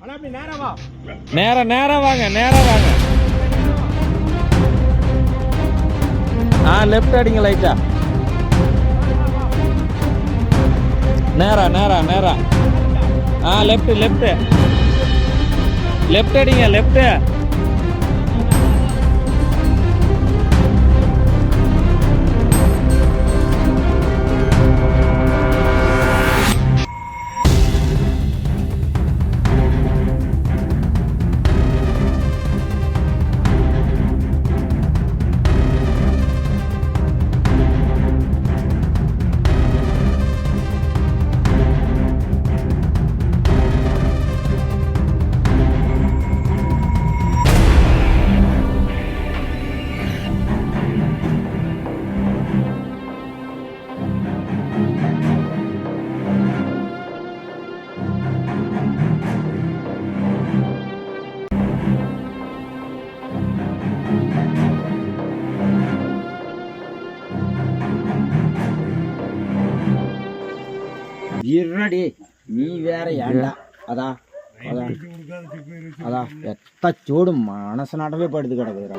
நேரம் நேரம் வா. நேரா நேரா வாங்க நேரா வாங்க. ஆ லெஃப்ட் அடிங்க லைட்டா நேரா நேரா நேரா. ஆ லெஃப்ட் லெஃப்ட் லெஃப்ட் அடிங்க லெஃப்ட் இருடி நீ வேற ஏன்டா அதா அதா. அதா எத்த சூடு மனசனாட்டவே படுத்து கிடக்குதுடா.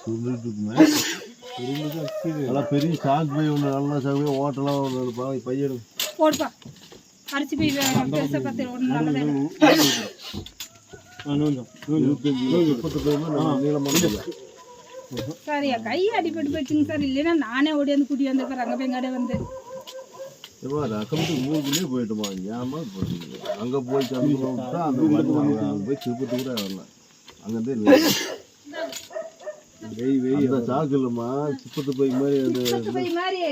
சுருண்டுட்டு இருக்குமே நல்லா பெரிய சாக்கு பை ஒன்று நல்ல சாக்கு பை ஓட்டலாம் ஒன்று எடுப்பாங்க பையன் போடுப்பா. அரிசி போய் பத்து ஒன்று நல்லது கை அடிபட்டு போச்சுங்க சார். இல்லைன்னா நானே ஓடியாந்து கூட்டி வந்திருக்கிறேன் அங்கே போய் கடை வந்து? ஏமா ரக்கம்ட்டு ஊருக்குள்ளேயே போயிட்டுமா? ஏமா அங்கே போய் போய் திருப்பத்து கூட வரல. அங்கேருந்தே இல்லை வெய் வெய் அந்த சாக்கு இல்லைம்மா சிப்பத்து போய் மாதிரி அந்த பத்து போய் மாதிரி.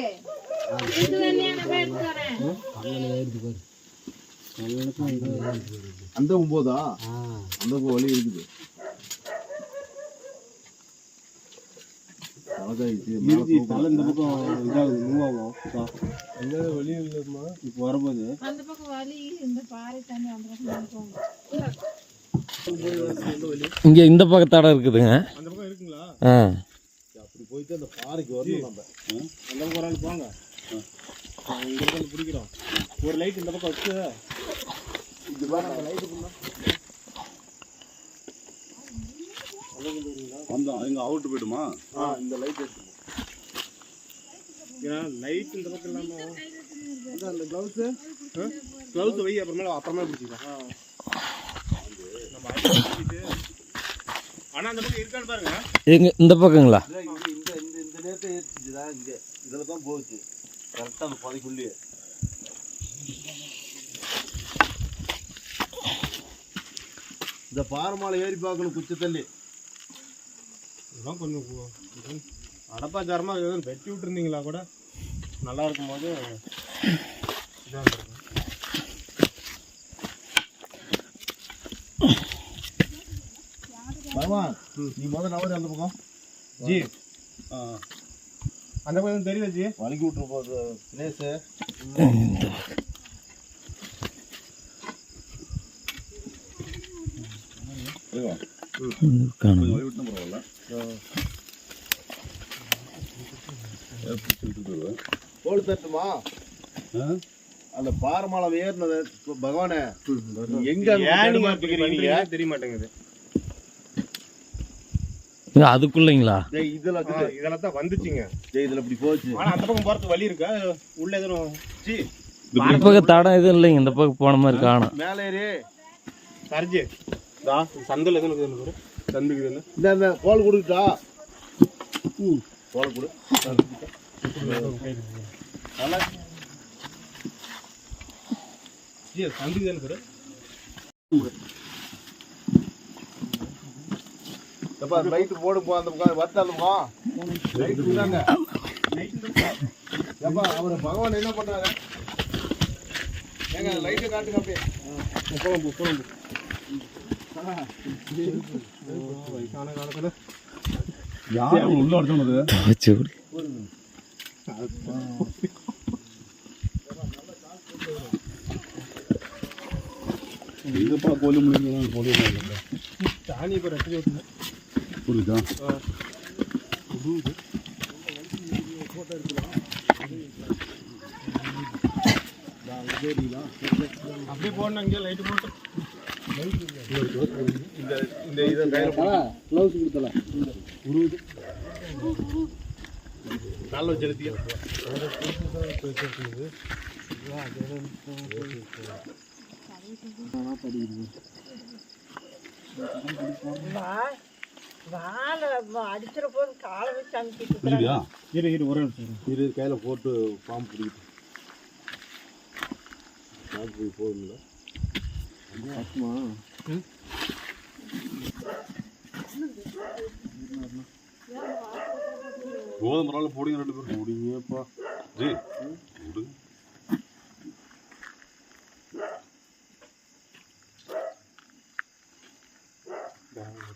இது வேணையா நான் எடுத்து வரேன் அந்த ஒம்போதா? அந்த வழி இருக்குது. வரும்போது அந்த பக்கம் வலி இந்த பாறை தண்ணி அந்த பக்கம் போகும். இங்க இந்த பக்கத்தாட இருக்குதுங்க அந்த பக்கம் இருக்குங்களா ஆ அப்படி போயிட்டு அந்த பாறைக்கு வரணும் நம்ம. அந்த பக்கம் ஒரு ஆள் போங்க. இங்க இருந்து பிடிக்கிறோம். ஒரு லைட் இந்த பக்கம் வச்சு. வந்தோம் எங்க அவுட்டு போயிடுமா? ஆ இந்த லைட் எடுத்துக்கோ. ஏன்னா லைட் இந்த பக்கம் இல்லாம அந்த அந்த க்ளவுஸு க்ளவுஸ் வை அப்புறமேல அப்புறமே பிடிச்சிக்கலாம். நம்ம அடிச்சு பிடிச்சிட்டு ஆனா அந்த பக்கம் இருக்கான்னு பாருங்க. எங்க இந்த பக்கங்களா? இந்த இந்த இந்த இந்த நேரத்தை ஏற்றிச்சுதான் இங்க. இதில் தான் போச்சு கரெக்டாக அந்த பதைக்குள்ளேயே. இந்த பாரமாலை ஏறி பார்க்கணும் குச்சி தள்ளி. இதெல்லாம் கொஞ்சம் கு- அடப்பாச்சாரமா எதுவும் வெட்டி விட்டுருந்தீங்களா கூட? நல்லா இருக்கும்போது இதாக பகவான் நீ முதல்ல நவரு அந்த பக்கம். ஜி. அந்த பக்கம் தெரியல ஜி? வலிக்கி விட்டுரு போகுது காணும். தோல் தட்டுமா? அந்த பாரமாலை ஏறினது பகவானே எங்க? தெரிய மாட்டேங்குது. அதுக்குள்ளைங்களா? டேய் இதுல இதெல்லாம் தான் வந்துச்சுங்க. டேய் இதுல இப்படி போச்சு. ஆனா அந்த பக்கம் போறதுக்கு வழி இருக்கா? உள்ள எதுவும் இந்த பக்கம் தடம் எதுவும் இல்லைங்க இந்த பக்கம் போன மாதிரி காணும். மேலே ஏறி. சரிஜி தா சந்தில் எதுவும் இருக்குது பாரு. சந்துக்குது இல்லை இந்த இந்த கோல் கொடுத்தா ம் கோல் கொடு. ஜி சந்துக்குது இல்லை பாரு எப்பா லைட் போடு போ அந்த பக்கம் வத்த அந்த பக்கம் லைட் விடாங்க எப்பா அவர் பகவான் என்ன பண்ணாரு ஏங்க லைட்டை காட்டுங்க அப்படியே. குழம்பு குழம்பு வயசான காலத்தில் வச்சு விடு. சாணி இப்போ ரெட்டி ஓட்டுங்க அப்படியே போடணும் அங்கே லைட்டு போட்டு. இந்த இந்த இதை கையில் க்ளவுஸ் கொடுத்தல நல்ல ஜலத்தியா இரு இரு ஒரு நிமிஷம். இரு கையில் போட்டு பாம்பு பிடிக்கிட்டு. பாம்பு பிடி போகுதுல்ல கோதுமை ரால போடுங்க ரெண்டு பேரும். முடிங்கப்பா ஜி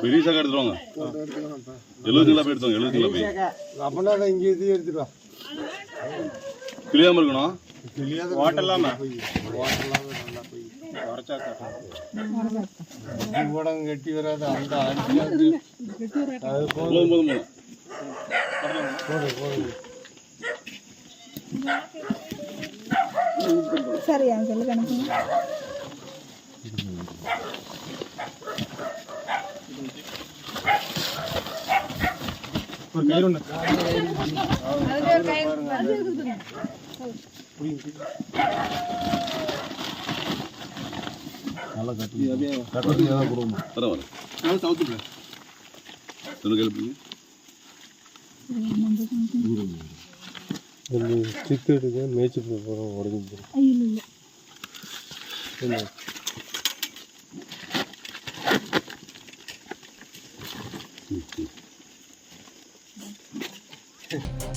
பெரிய சாக்கு எடுத்துட்டு வாங்க. எழுபது கிலோ போய் எடுத்துவாங்க எழுபது கிலோ போய். அப்படின்னா இங்கே இது எடுத்துட்டு வா. கிளியாம இருக்கணும். ஹோட்டல்லாமா உரைச்சா உடம்பு கட்டி வராது அந்த போதும். போதும் போதும் சரி அவன் சொல்லி கணக்கு நல்லா கட்டி. கட்டுறதுக்கு ஏதாவது கொடுக்கணும். வர வர. நான் சவுத்துக்குள்ள சொல்லுங்க சித்து எடுக்க மேய்ச்சி போகிறோம் உடஞ்சி இல்ல.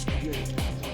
Yeah.